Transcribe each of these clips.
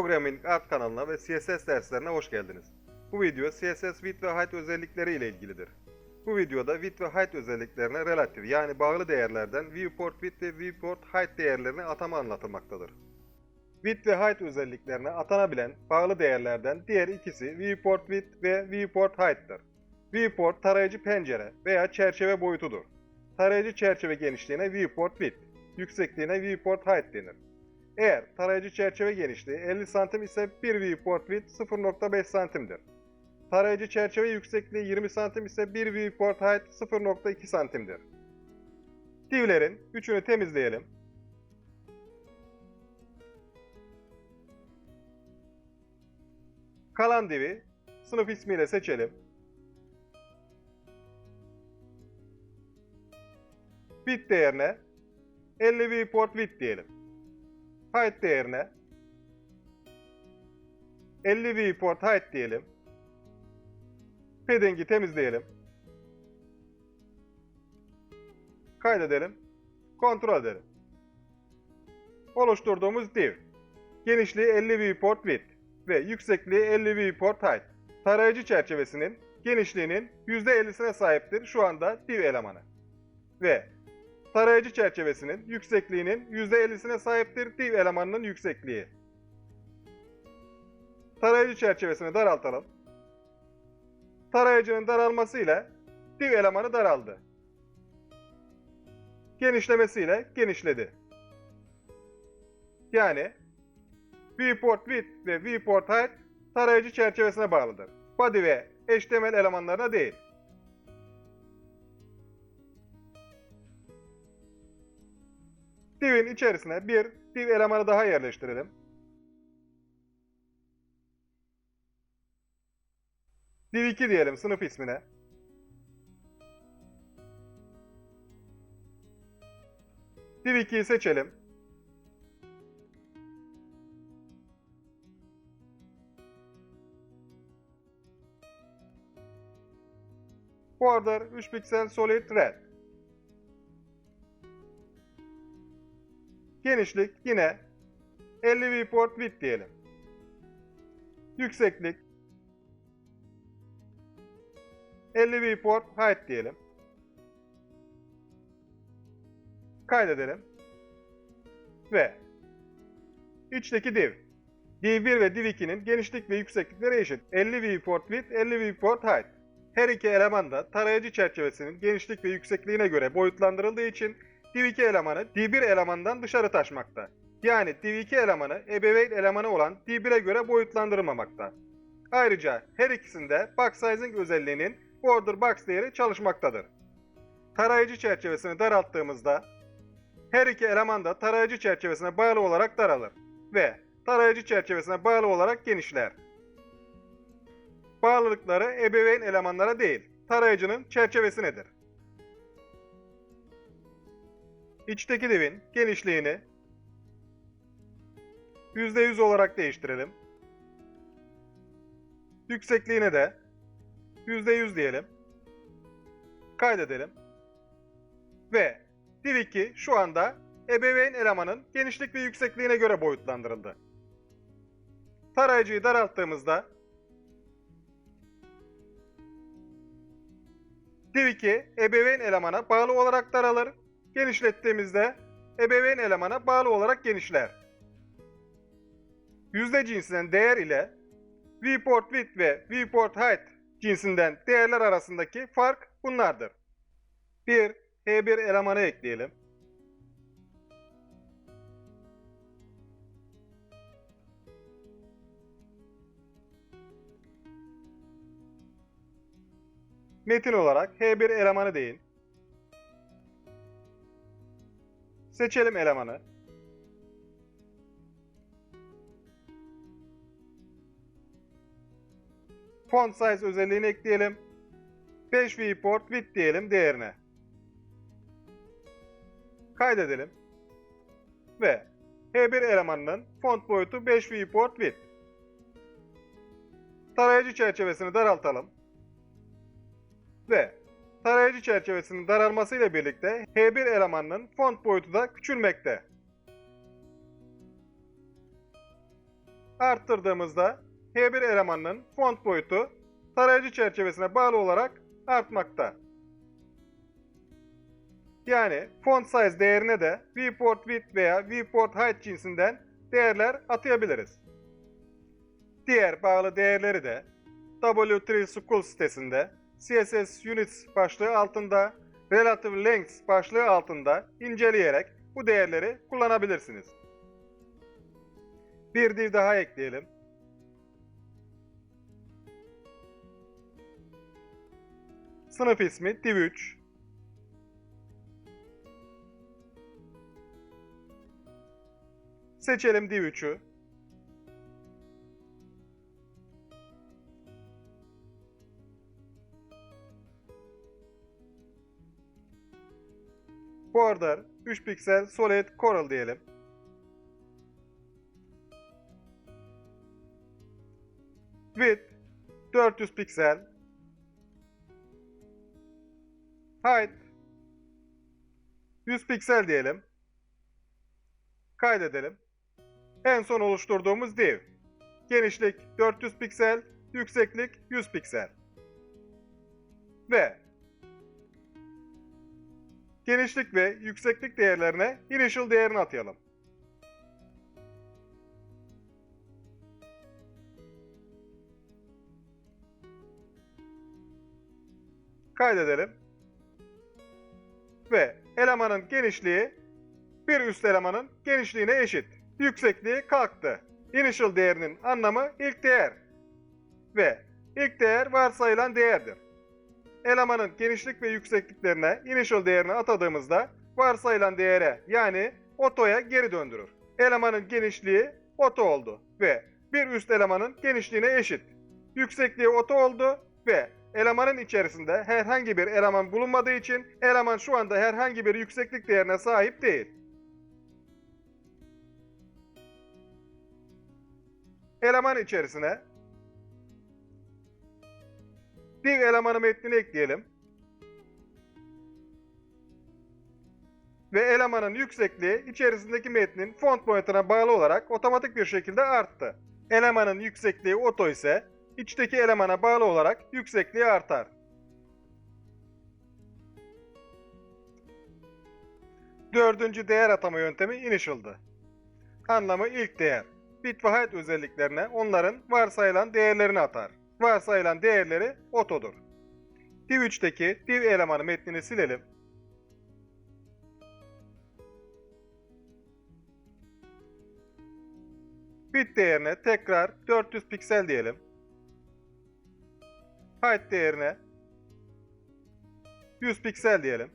Programming Art kanalına ve CSS derslerine hoş geldiniz. Bu video CSS width ve height özellikleri ile ilgilidir. Bu videoda width ve height özelliklerine relatif yani bağlı değerlerden viewport width ve viewport height değerlerine atama anlatılmaktadır. Width ve height özelliklerine atanabilen bağlı değerlerden diğer ikisi viewport width ve viewport height'tır. Viewport tarayıcı pencere veya çerçeve boyutudur. Tarayıcı çerçeve genişliğine viewport width, yüksekliğine viewport height denir. Eğer tarayıcı çerçeve genişliği 50 cm ise bir viewport width 0.5 cm'dir. Tarayıcı çerçeve yüksekliği 20 cm ise bir viewport height 0.2 cm'dir. Divlerin üçünü temizleyelim. Kalan divi sınıf ismiyle seçelim. Bit değerine 50 viewport width diyelim. Height değerine 50 viewport height diyelim. Padding'i temizleyelim. Kaydedelim. Kontrol edelim. Oluşturduğumuz div. Genişliği 50 viewport width ve yüksekliği 50 viewport height. Tarayıcı çerçevesinin genişliğinin %50'sine sahiptir şu anda div elemanı. Ve tarayıcı çerçevesinin yüksekliğinin %50'sine sahiptir div elemanının yüksekliği. Tarayıcı çerçevesini daraltalım. Tarayıcının daralmasıyla div elemanı daraldı. Genişlemesiyle genişledi. Yani viewport width ve viewport height tarayıcı çerçevesine bağlıdır. Body ve HTML elemanlarına değil. Divin içerisine bir div elemanı daha yerleştirelim. Div 2 diyelim sınıf ismine. Div 2'yi seçelim. Border 3 piksel solid red. Genişlik yine 50 viewport width diyelim. Yükseklik 50 viewport height diyelim. Kaydedelim. Ve içteki div. Div 1 ve div 2'nin genişlik ve yükseklikleri eşit. 50 viewport width, 50 viewport height. Her iki eleman da tarayıcı çerçevesinin genişlik ve yüksekliğine göre boyutlandırıldığı için div 2 elemanı div 1 elemandan dışarı taşmakta. Yani div 2 elemanı ebeveyn elemanı olan div 1'e göre boyutlandırılmamakta. Ayrıca her ikisinde box sizing özelliğinin border box değeri çalışmaktadır. Tarayıcı çerçevesini daralttığımızda her iki eleman da tarayıcı çerçevesine bağlı olarak daralır ve tarayıcı çerçevesine bağlı olarak genişler. Bağlılıkları ebeveyn elemanlara değil, tarayıcının çerçevesinedir. İçteki divin genişliğini %100 olarak değiştirelim. Yüksekliğine de %100 diyelim. Kaydedelim. Ve div 2 şu anda ebeveyn elemanın genişlik ve yüksekliğine göre boyutlandırıldı. Tarayıcıyı daralttığımızda div 2 ebeveyn elemana bağlı olarak daralır. Genişlettiğimizde ebeveyn elemana bağlı olarak genişler. Yüzde cinsinden değer ile viewport width ve viewport height cinsinden değerler arasındaki fark bunlardır. Bir H1 elemanı ekleyelim. Metin olarak H1 elemanı deyin. Seçelim elemanı. Font size özelliğini ekleyelim. 5 viewport width diyelim değerine. Kaydedelim. Ve H1 elemanının font boyutu 5 viewport width. Tarayıcı çerçevesini daraltalım. Ve tarayıcı çerçevesinin daralmasıyla birlikte H1 elemanının font boyutu da küçülmekte. arttırdığımızda H1 elemanının font boyutu tarayıcı çerçevesine bağlı olarak artmakta. Yani font size değerine de viewport width veya viewport height cinsinden değerler atayabiliriz. Diğer bağlı değerleri de W3 School sitesinde CSS Units başlığı altında Relative Lengths başlığı altında inceleyerek bu değerleri kullanabilirsiniz. Bir div daha ekleyelim. Sınıf ismi div3. Seçelim div3'ü. Border 3 piksel solid coral diyelim. Width 400 piksel. Height 100 piksel diyelim. Kaydedelim. En son oluşturduğumuz div. Genişlik 400 piksel, yükseklik 100 piksel. Ve genişlik ve yükseklik değerlerine initial değerini atayalım. Kaydedelim. Ve elemanın genişliği bir üst elemanın genişliğine eşit. Yüksekliği kalktı. Initial değerinin anlamı ilk değer. Ve ilk değer varsayılan değerdir. Elemanın genişlik ve yüksekliklerine initial değerini atadığımızda varsayılan değere yani otoya geri döndürür. Elemanın genişliği oto oldu ve bir üst elemanın genişliğine eşit. Yüksekliği oto oldu ve elemanın içerisinde herhangi bir eleman bulunmadığı için eleman şu anda herhangi bir yükseklik değerine sahip değil. Eleman içerisine div elemanı metnini ekleyelim. Ve elemanın yüksekliği içerisindeki metnin font boyutuna bağlı olarak otomatik bir şekilde arttı. Elemanın yüksekliği oto ise içteki elemana bağlı olarak yüksekliği artar. Dördüncü değer atama yöntemi initial'dı. Anlamı ilk değer. Bit ve height özelliklerine onların varsayılan değerlerini atar. Varsayılan değerleri otodur. Div 3'teki div elemanı metnini silelim. Bit değerine tekrar 400 piksel diyelim. Height değerine 100 piksel diyelim.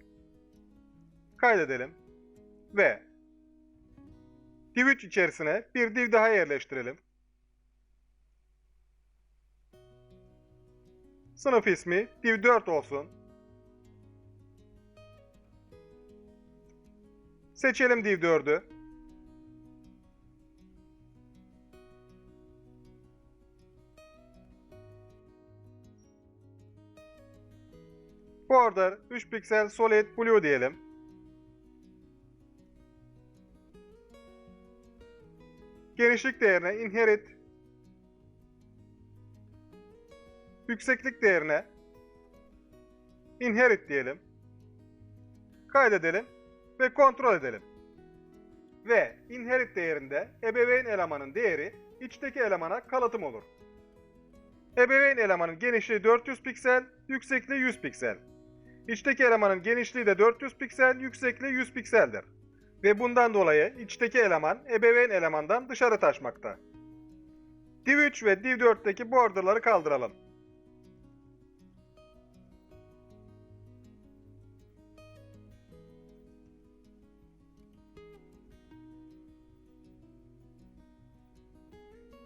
Kaydedelim. Ve div 3 içerisine bir div daha yerleştirelim. Sınıf ismi div 4 olsun. Seçelim div 4'ü. Border 3 piksel solid blue diyelim. Genişlik değerine inherit yükseklik değerine inherit diyelim. Kaydedelim ve kontrol edelim. Ve inherit değerinde ebeveyn elemanın değeri içteki elemana kalıtım olur. Ebeveyn elemanın genişliği 400 piksel, yüksekliği 100 piksel. İçteki elemanın genişliği de 400 piksel, yüksekliği 100 pikseldir. Ve bundan dolayı içteki eleman ebeveyn elemandan dışarı taşmakta. Div 3 ve Div 4'teki borderları kaldıralım.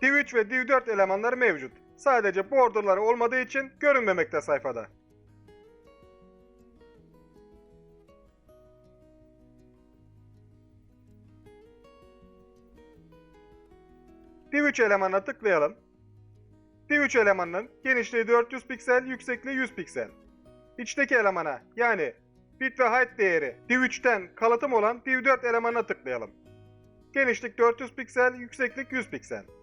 Div 3 ve Div 4 elemanları mevcut. Sadece borderları olmadığı için görünmemekte sayfada. Div 3 elemanına tıklayalım. Div 3 elemanının genişliği 400 piksel, yüksekliği 100 piksel. İçteki elemana yani bit ve height değeri Div 3'ten kalıtım olan Div 4 elemanına tıklayalım. Genişlik 400 piksel, yükseklik 100 piksel.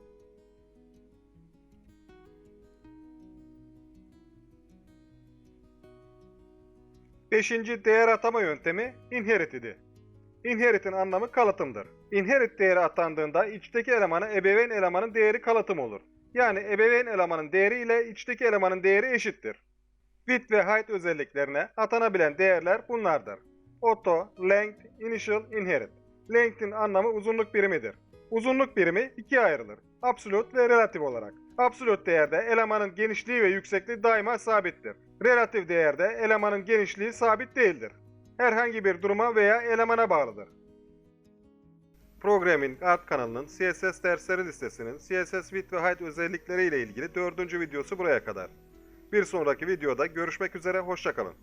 Beşinci değer atama yöntemi inherit idi. Inherit'in anlamı kalıtımdır. Inherit değeri atandığında içteki elemana ebeveyn elemanın değeri kalıtım olur. Yani ebeveyn elemanın değeri ile içteki elemanın değeri eşittir. Width ve height özelliklerine atanabilen değerler bunlardır. Auto, length, initial, inherit. Length'in anlamı uzunluk birimidir. Uzunluk birimi ikiye ayrılır. Absolute ve relatif olarak. Absolute değerde elemanın genişliği ve yüksekliği daima sabittir. Relatif değerde elemanın genişliği sabit değildir. Herhangi bir duruma veya elemana bağlıdır. Programming Art kanalının CSS dersleri listesinin CSS Width ve Height özellikleri ile ilgili dördüncü videosu buraya kadar. Bir sonraki videoda görüşmek üzere, hoşçakalın.